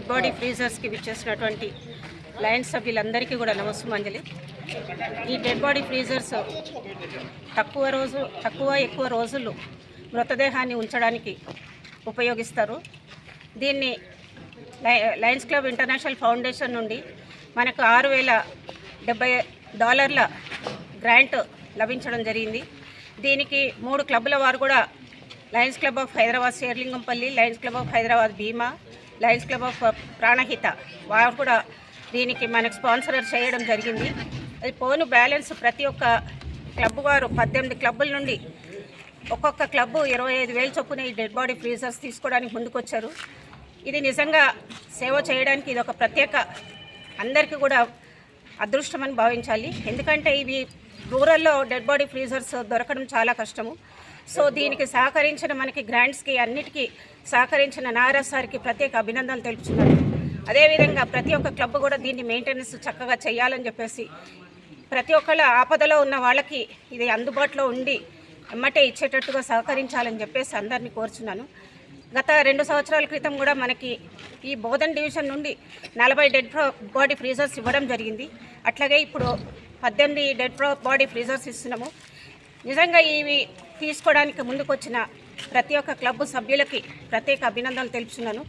Dead body ఫ్రీజర్స్కి విచ్చేసినటువంటి Lions సభ్యులందరికీ కూడా నమస్సుమంజలి ఈ డెడ్ బాడీ ఫ్రీజర్స్ తక్కువ రోజు తక్కువ ఎక్కువ రోజులు మృతదేహాన్ని ఉంచడానికి ఉపయోగిస్తారు. దీన్ని లయన్స్ క్లబ్ ఇంటర్నేషనల్ ఫౌండేషన్ నుండి మనకు ఆరు వేల డెబ్బై డాలర్ల గ్రాంట్ లభించడం జరిగింది. దీనికి మూడు క్లబ్ల వారు కూడా Lions Club of Hyderabad Serilingampally Lions Club of Hyderabad Bhima Lions Club of Pranahita. వారు కూడా దీనికి మనకు స్పాన్సర్ చేయడం జరిగింది. అది పోను బ్యాలెన్స్ ప్రతి ఒక్క క్లబ్ వారు పద్దెనిమిది క్లబ్బుల నుండి ఒక్కొక్క క్లబ్ ఇరవై ఐదు వేలు చొప్పున ఈ డెడ్ బాడీ ఫ్రీజర్స్ తీసుకోవడానికి ముందుకొచ్చారు. ఇది నిజంగా సేవ చేయడానికి ఇది ఒక ప్రత్యేక అందరికీ కూడా అదృష్టమని భావించాలి. ఎందుకంటే ఇవి రూరల్లో డెడ్ బాడీ ఫ్రీజర్స్ దొరకడం చాలా కష్టము. సో దీనికి సహకరించిన మనకి గ్రాంట్స్కి అన్నిటికీ సహకరించిన నారా సార్కి ప్రత్యేక అభినందనలు తెలుపుతున్నాను అదేవిధంగా ప్రతి ఒక్క క్లబ్ కూడా దీన్ని మెయింటెనెన్స్ చక్కగా చేయాలని చెప్పేసి ప్రతి ఒక్కళ్ళ ఆపదలో ఉన్న వాళ్ళకి ఇది అందుబాటులో ఉండి ఎమ్మటే ఇచ్చేటట్టుగా సహకరించాలని చెప్పేసి అందరినీ కోరుచున్నాను. గత రెండు సంవత్సరాల క్రితం కూడా మనకి ఈ బోధన్ డివిజన్ నుండి నలభై డెడ్ బాడీ ఫ్రీజర్స్ ఇవ్వడం జరిగింది. అట్లాగే ఇప్పుడు పద్దెనిమిది డెడ్ బాడీ ఫ్రీజర్స్ ఇస్తున్నాము. నిజంగా ఇవి తీసుకోవడానికి ముందుకొచ్చిన ప్రతి ఒక్క క్లబ్ సభ్యులకి ప్రత్యేక అభినందనలు తెలుపుతున్నాను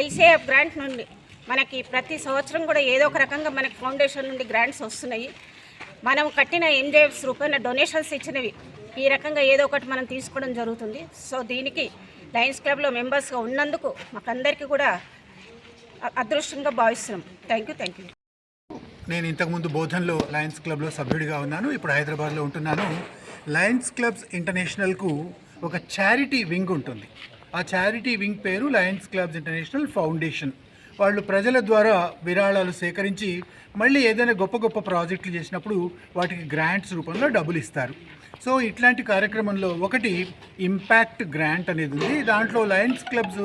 ఎల్సీఎఫ్ గ్రాంట్ నుండి మనకి ప్రతి సంవత్సరం కూడా ఏదో ఒక రకంగా మనకి ఫౌండేషన్ నుండి గ్రాంట్స్ వస్తున్నాయి. మనం కట్టిన ఎంజేఎఫ్స్ రూపాయల డొనేషన్స్ ఇచ్చినవి ఈ రకంగా ఏదో ఒకటి మనం తీసుకోవడం జరుగుతుంది. సో దీనికి లయన్స్ క్లబ్లో మెంబర్స్గా ఉన్నందుకు మాకందరికీ కూడా అదృష్టంగా భావిస్తున్నాం. థ్యాంక్ యూ థ్యాంక్ యూ నేను ఇంతకుముందు బోధన్లో లయన్స్ క్లబ్లో సభ్యుడిగా ఉన్నాను ఇప్పుడు హైదరాబాద్లో ఉంటున్నాను. లయన్స్ క్లబ్స్ ఇంటర్నేషనల్కు ఒక చారిటీ వింగ్ ఉంటుంది. ఆ చారిటీ వింగ్ పేరు లయన్స్ క్లబ్స్ ఇంటర్నేషనల్ ఫౌండేషన్. వాళ్ళు ప్రజల ద్వారా విరాళాలు సేకరించి మళ్ళీ ఏదైనా గొప్ప గొప్ప ప్రాజెక్టులు చేసినప్పుడు వాటికి గ్రాంట్స్ రూపంలో డబ్బులు ఇస్తారు. సో ఇట్లాంటి కార్యక్రమంలో ఒకటి ఇంపాక్ట్ గ్రాంట్ అనేది ఉంది. దాంట్లో లయన్స్ క్లబ్స్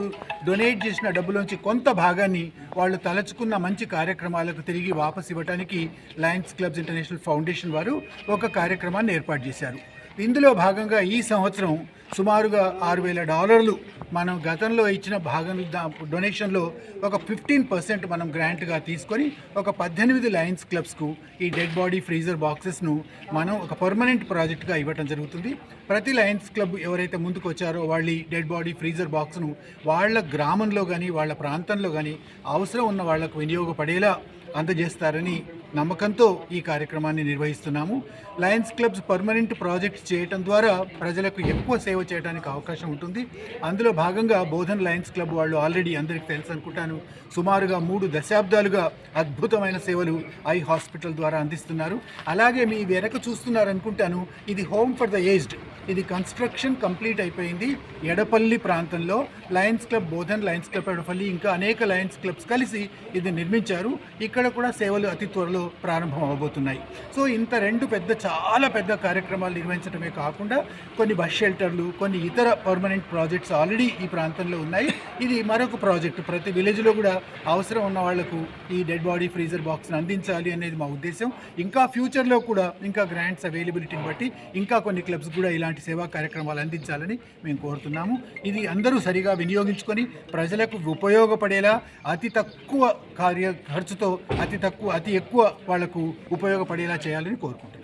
డొనేట్ చేసిన డబ్బులోంచి కొంత భాగాన్ని వాళ్ళు తలచుకున్న మంచి కార్యక్రమాలకు తిరిగి వాపసు ఇవ్వడానికి లయన్స్ క్లబ్స్ ఇంటర్నేషనల్ ఫౌండేషన్ వారు ఒక కార్యక్రమాన్ని ఏర్పాటు చేశారు. ఇందులో భాగంగా ఈ సంవత్సరం సుమారుగా ఆరు వేల డాలర్లు మనం గతంలో ఇచ్చిన భాగం దా- డొనేషన్లో ఒక ఫిఫ్టీన్ పర్సెంట్ మనం గ్రాంట్గా తీసుకొని ఒక పద్దెనిమిది లయన్స్ క్లబ్స్కు ఈ డెడ్ బాడీ ఫ్రీజర్ బాక్సెస్ను మనం ఒక పర్మనెంట్ ప్రాజెక్ట్గా ఇవ్వటం జరుగుతుంది. ప్రతి లయన్స్ క్లబ్ ఎవరైతే ముందుకు వచ్చారో వాళ్ళ డెడ్ బాడీ ఫ్రీజర్ బాక్స్ను వాళ్ళ గ్రామంలో కానీ వాళ్ళ ప్రాంతంలో కానీ అవసరం ఉన్న వాళ్ళకు వినియోగపడేలా అందజేస్తారని నమ్మకంతో ఈ కార్యక్రమాన్ని నిర్వహిస్తున్నాము. లయన్స్ క్లబ్స్ పర్మనెంట్ ప్రాజెక్ట్స్ చేయటం ద్వారా ప్రజలకు ఎక్కువ సేవ చేయడానికి అవకాశం ఉంటుంది. అందులో భాగంగా బోధన్ లయన్స్ క్లబ్ వాళ్ళు ఆల్రెడీ అందరికీ తెలుసు అనుకుంటాను. సుమారుగా మూడు దశాబ్దాలుగా అద్భుతమైన సేవలు ఐ హాస్పిటల్ ద్వారా అందిస్తున్నారు. అలాగే మీ వెనక చూస్తున్నారనుకుంటాను ఇది హోమ్ ఫర్ ద ఏజ్డ్ ఇది కన్స్ట్రక్షన్ కంప్లీట్ అయిపోయింది. ఎడపల్లి ప్రాంతంలో Lions Club Bodhan Lions Club Edapalli ఇంకా అనేక లయన్స్ క్లబ్స్ కలిసి ఇది నిర్మించారు. ఇక్కడ కూడా సేవలు అతి త్వరలో ప్రారంభం అవబోతున్నాయి సో ఇంత రెండు పెద్ద చాలా పెద్ద కార్యక్రమాలు నిర్వహించడమే కాకుండా కొన్ని బస్ షెల్టర్లు కొన్ని ఇతర పర్మనెంట్ ప్రాజెక్ట్స్ ఆల్రెడీ ఈ ప్రాంతంలో ఉన్నాయి. ఇది మరొక ప్రాజెక్ట్. ప్రతి విలేజ్లో కూడా అవసరం ఉన్న వాళ్ళకు ఈ డెడ్ బాడీ ఫ్రీజర్ బాక్స్ని అందించాలి అనేది మా ఉద్దేశం. ఇంకా ఫ్యూచర్లో కూడా ఇంకా గ్రాంట్స్ అవైలబిలిటీని బట్టి ఇంకా కొన్ని క్లబ్స్ కూడా ఇలాంటి సేవా కార్యక్రమాలు అందించాలని మేము కోరుతున్నాము. ఇది అందరూ సరిగా వినియోగించుకొని ప్రజలకు ఉపయోగపడేలా అతి తక్కువ కార్య ఖర్చుతో అతి తక్కువ అతి ఎక్కువ వాళ్ళకు ఉపయోగపడేలా చేయాలని కోరుకుంటున్నాను.